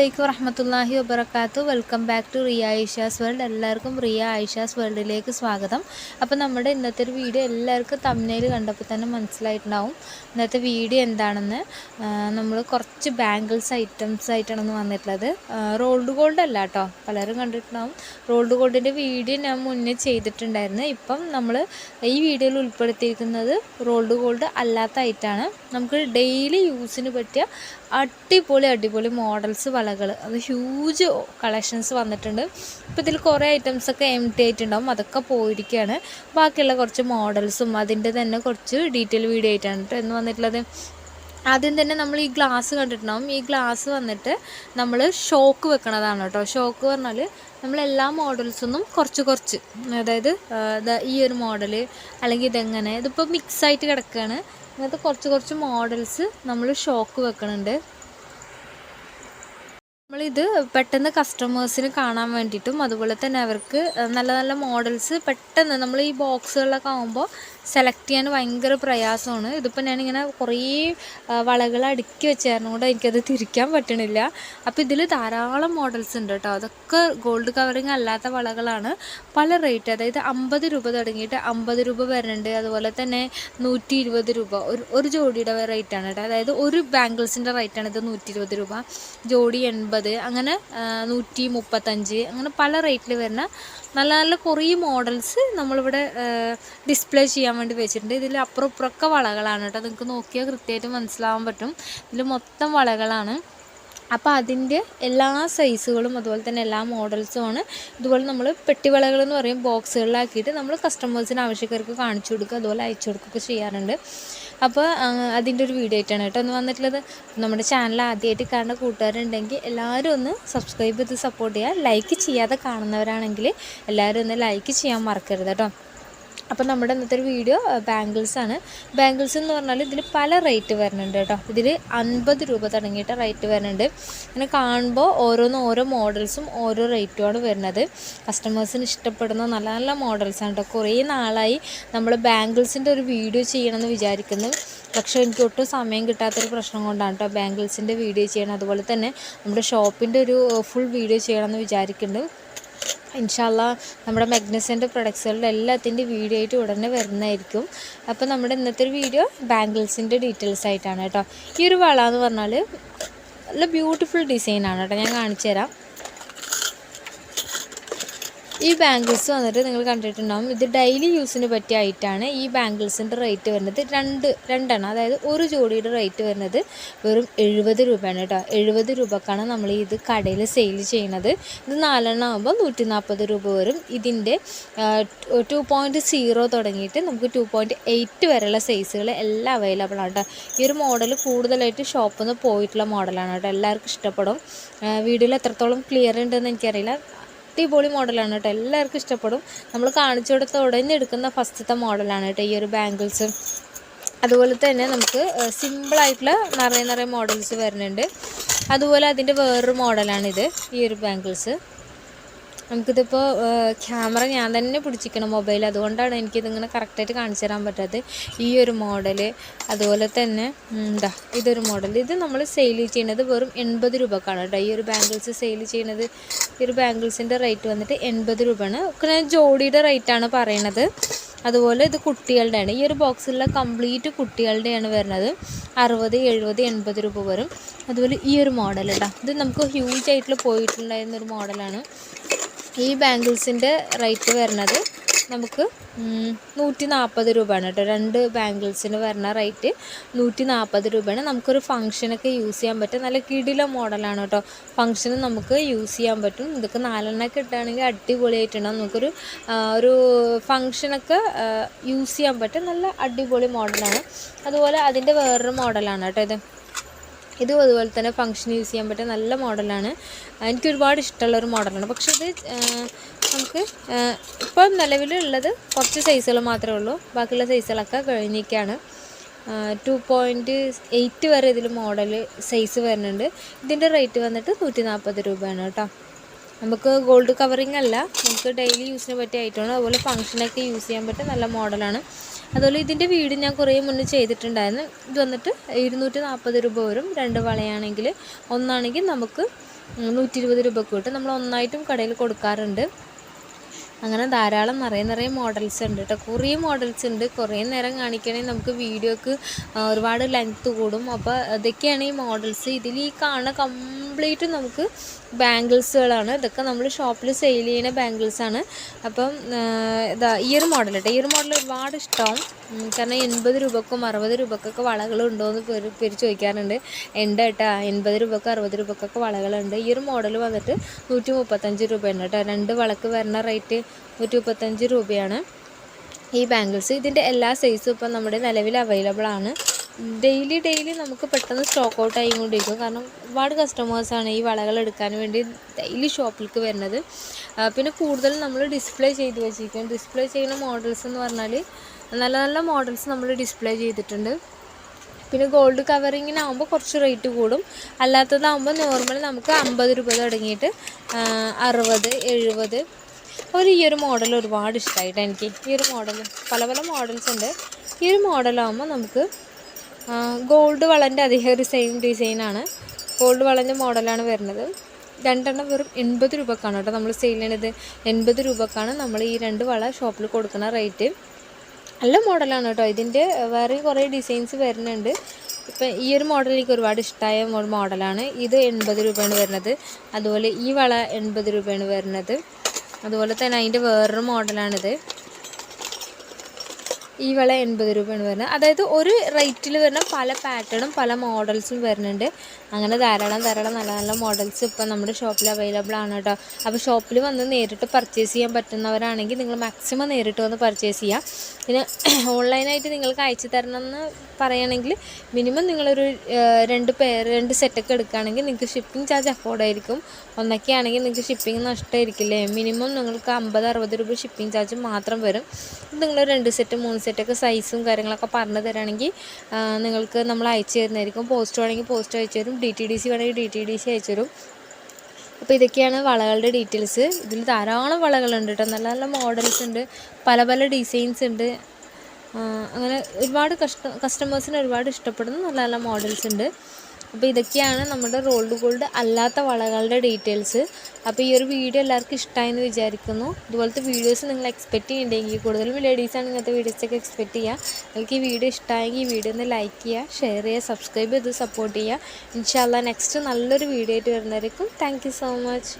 അസ്സാം വലൈക്കും വറഹമത്തല്ലാഹി വബർക്കാത്തു welcome back to Riya Aisha's world എല്ലാവർക്കും റിയ ഐഷാസ് വേൾഡിലേക്ക് സ്വാഗതം. അപ്പോൾ നമ്മുടെ ഇന്നത്തെ ഒരു വീഡിയോ എല്ലാവർക്കും തമ്മിൽ കണ്ടപ്പോൾ തന്നെ മനസ്സിലായിട്ടുണ്ടാവും. ഇന്നത്തെ വീഡിയോ എന്താണെന്ന് നമ്മൾ കുറച്ച് ബാംഗിൾസ് ഐറ്റംസ് ആയിട്ടാണ് ഇന്ന് വന്നിട്ടുള്ളത് റോൾഡ് ഗോൾഡ് അല്ല കേട്ടോ. പലരും കണ്ടിട്ടുണ്ടാവും. റോൾഡ് ഗോൾഡിന്റെ വീഡിയോ ഞാൻ മുന്നേ ചെയ്തിട്ടുണ്ടായിരുന്നു. ഇപ്പം നമ്മൾ ഈ വീഡിയോയിൽ ഉൾപ്പെടുത്തിയിരിക്കുന്നത് റോൾഡ് ഗോൾഡ് അല്ലാത്ത ഐറ്റാണ് നമുക്ക് ഡെയിലി യൂസിന് പറ്റിയ അടിപൊളി അടിപൊളി മോഡൽസ് വളകൾ അത് ഹ്യൂജ് കളക്ഷൻസ് വന്നിട്ടുണ്ട്. ഇപ്പോൾ ഇതിൽ കുറേ ഐറ്റംസൊക്കെ എം ടി ആയിട്ടുണ്ടാവും. അതൊക്കെ പോയിരിക്കുകയാണ് ബാക്കിയുള്ള കുറച്ച് മോഡൽസും അതിന്റെ തന്നെ കുറച്ച് ഡീറ്റെയിൽ വീഡിയോ ആയിട്ടാണ് കേട്ടോ എന്ന് വന്നിട്ടുള്ളത്. ആദ്യം തന്നെ നമ്മൾ ഈ ഗ്ലാസ് കണ്ടിട്ടുണ്ടാവും. ഈ ഗ്ലാസ് വന്നിട്ട് നമ്മൾ ഷോക്ക് വെക്കണതാണ് കേട്ടോ ഷോക്ക് പറഞ്ഞാൽ നമ്മൾ എല്ലാ മോഡൽസൊന്നും കുറച്ച് കുറച്ച്. അതായത് ഈ ഒരു മോഡൽ അല്ലെങ്കിൽ ഇതെങ്ങനെ ഇതിപ്പോൾ മിക്സ് ആയിട്ട് കിടക്കുകയാണ് ഇങ്ങനത്തെ കുറച്ച് കുറച്ച് മോഡൽസ് നമ്മൾ ഷോക്ക് വെക്കുന്നുണ്ട് നമ്മളിത് പെട്ടെന്ന് കസ്റ്റമേഴ്സിന് കാണാൻ വേണ്ടിയിട്ടും അതുപോലെ തന്നെ അവർക്ക് നല്ല നല്ല മോഡൽസ് പെട്ടെന്ന് നമ്മൾ ഈ ബോക്സുകളിലൊക്കെ ആകുമ്പോൾ സെലക്ട് ചെയ്യാൻ ഭയങ്കര പ്രയാസമാണ്. ഇതിപ്പോൾ ഞാനിങ്ങനെ കുറേ വളകൾ അടുക്കി വെച്ചായിരുന്നു കൊണ്ട് എനിക്കത് തിരിക്കാൻ പറ്റണില്ല. അപ്പോൾ ഇതിൽ ധാരാളം മോഡൽസ് ഉണ്ട് കേട്ടോ അതൊക്കെ ഗോൾഡ് കവറിങ് അല്ലാത്ത വളകളാണ്. പല റേറ്റ് അതായത് അമ്പത് രൂപ തുടങ്ങിയിട്ട് അമ്പത് രൂപ വരുന്നുണ്ട്. അതുപോലെ തന്നെ നൂറ്റി ഇരുപത് രൂപ. ഒരു ഒരു ജോഡിയുടെ റേറ്റാണ് കേട്ടോ അതായത് ഒരു ബാംഗിൾസിന്റെ റേറ്റാണ് ഇത് നൂറ്റി ഇരുപത് രൂപ. ജോഡി എൺപത് അങ്ങനെ നൂറ്റി മുപ്പത്തഞ്ച് അങ്ങനെ പല റേറ്റിൽ വരുന്ന നല്ല നല്ല കുറേ മോഡൽസ് നമ്മളിവിടെ ഡിസ്പ്ലേ ചെയ്യാൻ വേണ്ടി വെച്ചിട്ടുണ്ട്. ഇതിൽ അപ്പുറം ഇപ്പുറമൊക്കെ വളകളാണ് കേട്ടോ. നിങ്ങൾക്ക് നോക്കിയാൽ കൃത്യമായിട്ട് മനസ്സിലാവാൻ പറ്റും. ഇതിൽ മൊത്തം വളകളാണ്. അപ്പോൾ അതിന്റെ എല്ലാ സൈസുകളും അതുപോലെ തന്നെ എല്ലാ മോഡൽസുമാണ് ഇതുപോലെ നമ്മൾ പെട്ടിവളകൾ എന്ന് പറയും ബോക്സുകളിലാക്കിയിട്ട് നമ്മൾ കസ്റ്റമേഴ്സിന് ആവശ്യക്കാർക്ക് കാണിച്ചു കൊടുക്കുക അതുപോലെ അയച്ചു കൊടുക്കുകയൊക്കെ ചെയ്യാറുണ്ട്. അപ്പോൾ അതിന്റെ ഒരു വീഡിയോ ആയിട്ടാണ് കേട്ടോ ഒന്ന് വന്നിട്ടുള്ളത്. നമ്മുടെ ചാനൽ ആദ്യമായിട്ട് കാണുന്ന കൂട്ടുകാരുണ്ടെങ്കിൽ എല്ലാവരും ഒന്ന് സബ്സ്ക്രൈബ് ചെയ്ത് സപ്പോർട്ട് ചെയ്യുക. ലൈക്ക് ചെയ്യാതെ കാണുന്നവരാണെങ്കിൽ എല്ലാവരും ഒന്ന് ലൈക്ക് ചെയ്യാൻ മറക്കരുത് കേട്ടോ. അപ്പോൾ നമ്മുടെ ഇന്നത്തെ ഒരു വീഡിയോ ബാംഗിൾസ് ആണ്. ബാംഗിൾസ് എന്ന് പറഞ്ഞാൽ ഇതിൽ പല റേറ്റ് വരുന്നുണ്ട് കേട്ടോ. ഇതിൽ അൻപത് രൂപ തുടങ്ങിയിട്ട് റേറ്റ് വരുന്നുണ്ട്. ഇങ്ങനെ കാണുമ്പോൾ ഓരോന്ന് ഓരോ മോഡൽസും ഓരോ റേറ്റുമാണ് വരുന്നത്. കസ്റ്റമേഴ്സിന് ഇഷ്ടപ്പെടുന്ന നല്ല നല്ല മോഡൽസാണ് കേട്ടോ. കുറേ നാളായി നമ്മൾ ബാംഗിൾസിന്റെ ഒരു വീഡിയോ ചെയ്യണമെന്ന് വിചാരിക്കുന്നു. പക്ഷേ എനിക്ക് ഒട്ടും സമയം കിട്ടാത്തൊരു പ്രശ്നം കൊണ്ടാണ് കേട്ടോ ബാംഗിൾസിന്റെ വീഡിയോ ചെയ്യണം അതുപോലെ തന്നെ നമ്മുടെ ഷോപ്പിന്റെ ഒരു ഫുൾ വീഡിയോ ചെയ്യണമെന്ന് വിചാരിക്കുന്നുണ്ട് ഇൻഷാല്ല നമ്മുടെ മെഗ്നസിന്റെ പ്രൊഡക്ട്സുകളുടെ എല്ലാത്തിന്റെ വീഡിയോ ആയിട്ട് ഉടനെ വരുന്നതായിരിക്കും. അപ്പോൾ നമ്മുടെ ഇന്നത്തെ ഒരു വീഡിയോ ബാംഗിൾസിന്റെ ഡീറ്റെയിൽസ് ആയിട്ടാണ് കേട്ടോ. ഈ ഒരു വള എന്ന് പറഞ്ഞാൽ നല്ല ബ്യൂട്ടിഫുൾ ഡിസൈനാണ് കേട്ടോ. ഞാൻ കാണിച്ചു തരാം ഈ ബാംഗിൾസ് വന്നിട്ട് നിങ്ങൾ കണ്ടിട്ടുണ്ടാകും ഇത് ഡെയിലി യൂസിന് പറ്റിയ ഐറ്റാണ് ഈ ബാംഗിൾസിന്റെ റേറ്റ് വരുന്നത് രണ്ട് രണ്ടെണ്ണം അതായത് ഒരു ജോഡിയുടെ റേറ്റ് വരുന്നത് വെറും എഴുപത് രൂപയാണ് കേട്ടോ. എഴുപത് രൂപക്കാണ് നമ്മൾ ഇത് കടയിൽ സെയിൽ ചെയ്യുന്നത്. ഇത് നാലെണ്ണം ആകുമ്പോൾ നൂറ്റി നാൽപ്പത് രൂപ വരും. ഇതിന്റെ ടു പോയിന്റ് സീറോ തുടങ്ങിയിട്ട് നമുക്ക് ടു പോയിന്റ് എയ്റ്റ് വരെയുള്ള സൈസുകൾ എല്ലാം അവൈലബിൾ ആണ് കേട്ടോ. ഈ ഒരു മോഡൽ കൂടുതലായിട്ട് ഷോപ്പിൽ നിന്ന് പോയിട്ടുള്ള മോഡലാണ് കേട്ടോ. എല്ലാവർക്കും ഇഷ്ടപ്പെടും. വീഡിയോയിൽ എത്രത്തോളം ക്ലിയർ ഉണ്ടെന്ന് എനിക്കറിയില്ല. അടിപൊളി മോഡലാണ് കേട്ടോ. എല്ലാവർക്കും ഇഷ്ടപ്പെടും. നമ്മൾ കാണിച്ചു കൊടുത്ത ഉടനെ എടുക്കുന്ന ഫസ്റ്റത്തെ മോഡലാണ് കേട്ടോ ഈ ഒരു ബാംഗിൾസ്. അതുപോലെ തന്നെ നമുക്ക് സിമ്പിളായിട്ടുള്ള നിറയെ നിറയെ മോഡൽസ് വരുന്നുണ്ട്. അതുപോലെ അതിന്റെ വേറൊരു മോഡലാണിത് ഈ ഒരു ബാംഗിൾസ്. നമുക്കിതിപ്പോൾ ക്യാമറ ഞാൻ തന്നെ പിടിച്ചിരിക്കണം മൊബൈൽ അതുകൊണ്ടാണ് എനിക്കിതിങ്ങനെ കറക്റ്റായിട്ട് കാണിച്ചു തരാൻ പറ്റാത്തത്. ഈ ഒരു മോഡൽ അതുപോലെ തന്നെ എന്താ ഇതൊരു മോഡൽ ഇത് നമ്മൾ സെയിൽ ചെയ്യുന്നത് വെറും എൺപത് രൂപക്കാണ് കേട്ടോ. ഈ ഒരു ബാംഗിൾസ് സെയിൽ ചെയ്യുന്നത് ഈ ഒരു ബാംഗിൾസിന്റെ റേറ്റ് വന്നിട്ട് എൺപത് രൂപയാണ്. പിന്നെ ജോഡിയുടെ റേറ്റാണ് പറയണത്. അതുപോലെ ഇത് കുട്ടികളുടെയാണ്. ഈ ഒരു ബോക്സിലുള്ള കംപ്ലീറ്റ് കുട്ടികളുടെയാണ് വരുന്നത്. അറുപത് എഴുപത് എൺപത് രൂപ വരും. അതുപോലെ ഈ ഒരു മോഡൽ കേട്ടോ ഇത് നമുക്ക് ഹ്യൂജ് ആയിട്ടുള്ള പോയിട്ടുണ്ടായിരുന്ന ഒരു മോഡലാണ്. ഈ ബാംഗിൾസിന്റെ റേറ്റ് വരുന്നത് നമുക്ക് നൂറ്റി നാൽപ്പത് രൂപയാണ് കേട്ടോ. രണ്ട് ബാംഗിൾസിന് വരുന്ന റേറ്റ് നൂറ്റി നാൽപ്പത് രൂപയാണ്. നമുക്കൊരു ഫംഗ്ഷനൊക്കെ യൂസ് ചെയ്യാൻ പറ്റും. നല്ല കിടില മോഡലാണ് കേട്ടോ. ഫംഗ്ഷന് നമുക്ക് യൂസ് ചെയ്യാൻ പറ്റും. ഇതൊക്കെ നാലെണ്ണമൊക്കെ ഇട്ടാണെങ്കിൽ അടിപൊളിയായിട്ടുണ്ടാവും നമുക്കൊരു ഒരു ഫംഗ്ഷനൊക്കെ യൂസ് ചെയ്യാൻ പറ്റും. നല്ല അടിപൊളി മോഡലാണ്. അതുപോലെ അതിന്റെ വേറൊരു മോഡലാണ് കേട്ടോ ഇത്. ഇതും അതുപോലെ തന്നെ ഫംഗ്ഷൻ യൂസ് ചെയ്യാൻ പറ്റിയ നല്ല മോഡലാണ്. എനിക്ക് ഒരുപാട് ഇഷ്ടമുള്ള ഒരു മോഡലാണ്. പക്ഷേ ഇത് നമുക്ക് ഇപ്പോൾ നിലവിലുള്ളത് കുറച്ച് സൈസുകൾ മാത്രമേ ഉള്ളൂ. ബാക്കിയുള്ള സൈസുകളൊക്കെ കഴിഞ്ഞിരിക്കുകയാണ് ടു പോയിന്റ് എയ്റ്റ് വരെ ഇതിൽ മോഡൽ സൈസ് വരുന്നുണ്ട്. ഇതിന്റെ റേറ്റ് വന്നിട്ട് നൂറ്റി നാൽപ്പത് രൂപയാണ് കേട്ടോ. നമുക്ക് ഗോൾഡ് കവറിങ് അല്ല നമുക്ക് ഡെയിലി യൂസിന് പറ്റിയ ഐറ്റമാണ് അതുപോലെ ഫംഗ്ഷനൊക്കെ യൂസ് ചെയ്യാൻ പറ്റിയ നല്ല മോഡലാണ് അതുപോലെ ഇതിന്റെ വീട് ഞാൻ കുറേ മുന്നേ ചെയ്തിട്ടുണ്ടായിരുന്നു. ഇത് വന്നിട്ട് ഇരുന്നൂറ്റി നാൽപ്പത് രൂപ വരും. രണ്ട് വളയാണെങ്കിൽ ഒന്നാണെങ്കിൽ നമുക്ക് നൂറ്റി ഇരുപത് രൂപക്ക് കിട്ടും. നമ്മൾ ഒന്നായിട്ടും കടയിൽ കൊടുക്കാറുണ്ട്. അങ്ങനെ ധാരാളം നിറയെ നിറയെ മോഡൽസ് ഉണ്ട് കേട്ടോ. കുറേ മോഡൽസ് ഉണ്ട്. കുറേ നേരം കാണിക്കണമെങ്കിൽ നമുക്ക് വീഡിയോക്ക് ഒരുപാട് ലെങ്ത്ത് കൂടും. അപ്പോൾ ഇതൊക്കെയാണ് ഈ മോഡൽസ് ഇതിൽ ഈ കാണുന്ന കംപ്ലീറ്റ് നമുക്ക് ബാംഗിൾസുകളാണ്. ഇതൊക്കെ നമ്മൾ ഷോപ്പിൽ സെയിൽ ചെയ്യുന്ന ബാംഗിൾസാണ്. അപ്പം ഇതാ ഈ ഒരു മോഡൽ കേട്ടോ ഈ ഒരു മോഡൽ ഒരുപാട് ഇഷ്ടമാവും കാരണം എൺപത് രൂപക്കും അറുപത് രൂപക്കൊക്കെ വളകളുണ്ടോ എന്ന് പേര് പേര് ചോദിക്കാറുണ്ട്. ഉണ്ട് കേട്ടോ എൺപത് രൂപക്ക് അറുപത് രൂപക്കൊക്കെ വളകളുണ്ട്. ഈ ഒരു മോഡൽ വന്നിട്ട് നൂറ്റി മുപ്പത്തഞ്ച് രൂപയാണ് കേട്ടോ. രണ്ട് വളക്ക് വരുന്ന റേറ്റ് നൂറ്റി മുപ്പത്തഞ്ച് രൂപയാണ് ഈ ബാംഗിൾസ്. ഇതിന്റെ എല്ലാ സൈസും ഇപ്പം നമ്മുടെ നിലവിൽ അവൈലബിൾ ആണ്. ഡെയിലി ഡെയിലി നമുക്ക് പെട്ടെന്ന് സ്റ്റോക്ക് ഔട്ട് ആയിക്കൊണ്ടിരിക്കും. കാരണം ഒരുപാട് കസ്റ്റമേഴ്സാണ് ഈ വളകൾ എടുക്കാൻ വേണ്ടി ഡെയിലി ഷോപ്പിലേക്ക് വരുന്നത്. പിന്നെ കൂടുതൽ നമ്മൾ ഡിസ്പ്ലേ ചെയ്ത് വെച്ചിരിക്കും. ഡിസ്പ്ലേ ചെയ്യുന്ന മോഡൽസ് എന്ന് പറഞ്ഞാൽ നല്ല നല്ല മോഡൽസ് നമ്മൾ ഡിസ്പ്ലേ ചെയ്തിട്ടുണ്ട്. പിന്നെ ഗോൾഡ് കവറിങ്ങിനാകുമ്പോൾ കുറച്ച് റേറ്റ് കൂടും. അല്ലാത്തതാകുമ്പോൾ നോർമൽ നമുക്ക് അമ്പത് രൂപ തുടങ്ങിയിട്ട് അറുപത് എഴുപത്. ഒരു ഈ ഒരു മോഡൽ ഒരുപാട് ഇഷ്ടമായിട്ട് എനിക്ക്. ഈ ഒരു മോഡൽ പല പല മോഡൽസ് ഉണ്ട്. ഈ ഒരു മോഡലാകുമ്പോൾ നമുക്ക് ഗോൾഡ് വളന്റെ അതേ ഒരു സെയിം ഡിസൈനാണ് ഗോൾഡ് വളന്റെ മോഡലാണ് വരുന്നത്. രണ്ടെണ്ണം വെറും എൺപത് രൂപക്കാണ് കേട്ടോ. നമ്മൾ സെയിൽ ചെയ്യണത് എൺപത് രൂപക്കാണ്. നമ്മൾ ഈ രണ്ട് വള ഷോപ്പിൽ കൊടുക്കുന്ന റേറ്റ് നല്ല മോഡലാണ് കേട്ടോ. ഇതിന്റെ വേറെ കുറേ ഡിസൈൻസ് വരുന്നുണ്ട്. ഇപ്പം ഈ ഒരു മോഡൽ എനിക്ക് ഒരുപാട് ഇഷ്ടമായ ഒരു മോഡലാണ് ഇത് എൺപത് രൂപയാണ് വരുന്നത്. അതുപോലെ ഈ വള എൺപത് രൂപയാണ് വരുന്നത്. അതുപോലെ തന്നെ അതിന്റെ വേറൊരു മോഡലാണിത് ഈ വള എൺപത് രൂപയാണ് വരുന്നത്. അതായത് ഒരു റേറ്റിൽ വരുന്ന പല പാറ്റേണും പല മോഡൽസും വരുന്നുണ്ട്. അങ്ങനെ ധാരാളം ധാരാളം നല്ല നല്ല മോഡൽസ് ഇപ്പം നമ്മുടെ ഷോപ്പിൽ അവൈലബിൾ ആണ് കേട്ടോ അപ്പോൾ ഷോപ്പിൽ വന്ന് നേരിട്ട് പർച്ചേസ് ചെയ്യാൻ പറ്റുന്നവരാണെങ്കിൽ നിങ്ങൾ മാക്സിമം നേരിട്ട് വന്ന് പർച്ചേസ് ചെയ്യാം. പിന്നെ ഓൺലൈനായിട്ട് നിങ്ങൾക്ക് അയച്ചു തരണം എന്ന് പറയുകയാണെങ്കിൽ മിനിമം നിങ്ങളൊരു രണ്ട് പേർ രണ്ട് സെറ്റൊക്കെ എടുക്കുകയാണെങ്കിൽ നിങ്ങൾക്ക് ഷിപ്പിംഗ് ചാർജ് അഫോർഡ് ആയിരിക്കും. ഒന്നൊക്കെ ആണെങ്കിൽ നിങ്ങൾക്ക് ഷിപ്പിംഗ് നഷ്ടമായിരിക്കില്ലേ? മിനിമം നിങ്ങൾക്ക് അമ്പത് അറുപത് രൂപ ഷിപ്പിംഗ് ചാർജ് മാത്രം വരും. നിങ്ങൾ രണ്ട് സെറ്റ് മൂന്ന് സെറ്റൊക്കെ സൈസും കാര്യങ്ങളൊക്കെ പറഞ്ഞു തരാണെങ്കിൽ നിങ്ങൾക്ക് നമ്മൾ അയച്ചു തരുന്നതായിരിക്കും. പോസ്റ്റ് വേണമെങ്കിൽ പോസ്റ്റ് അയച്ചു തരും. ഡി ടി ഡി സി വേണമെങ്കിൽ ഡി ടി ഡി സി അയച്ചു തരും. അപ്പോൾ ഇതൊക്കെയാണ് വളകളുടെ ഡീറ്റെയിൽസ്. ഇതിൽ ധാരാളം വളകളുണ്ട് കേട്ടോ. നല്ല നല്ല മോഡൽസ് ഉണ്ട്. പല പല ഡിസൈൻസ് ഉണ്ട്. അങ്ങനെ ഒരുപാട് കസ്റ്റ കസ്റ്റമേഴ്സിന് ഒരുപാട് ഇഷ്ടപ്പെടുന്ന നല്ല നല്ല മോഡൽസ് ഉണ്ട്. അപ്പോൾ ഇതൊക്കെയാണ് നമ്മുടെ റോൾഡ് ഗോൾഡ് അല്ലാത്ത വളകളുടെ ഡീറ്റെയിൽസ്. അപ്പോൾ ഈ ഒരു വീഡിയോ എല്ലാവർക്കും ഇഷ്ടമായെന്ന് വിചാരിക്കുന്നു. ഇതുപോലത്തെ വീഡിയോസ് നിങ്ങൾ എക്സ്പെക്റ്റ് ചെയ്യുന്നുണ്ടെങ്കിൽ കൂടുതലും ലേഡീസാണ് ഇങ്ങനത്തെ വീഡിയോസൊക്കെ എക്സ്പെക്റ്റ് ചെയ്യുക നിങ്ങൾക്ക് ഈ വീഡിയോ ഇഷ്ടമായെങ്കിൽ ഈ വീഡിയോ ഒന്ന് ലൈക്ക് ചെയ്യുക ഷെയർ ചെയ്യുക സബ്സ്ക്രൈബ് ചെയ്ത് സപ്പോർട്ട് ചെയ്യുക ഇൻഷാല്ല നെക്സ്റ്റ് നല്ലൊരു വീഡിയോ ആയിട്ട് വരുന്നവരേക്കും താങ്ക് സോ മച്ച്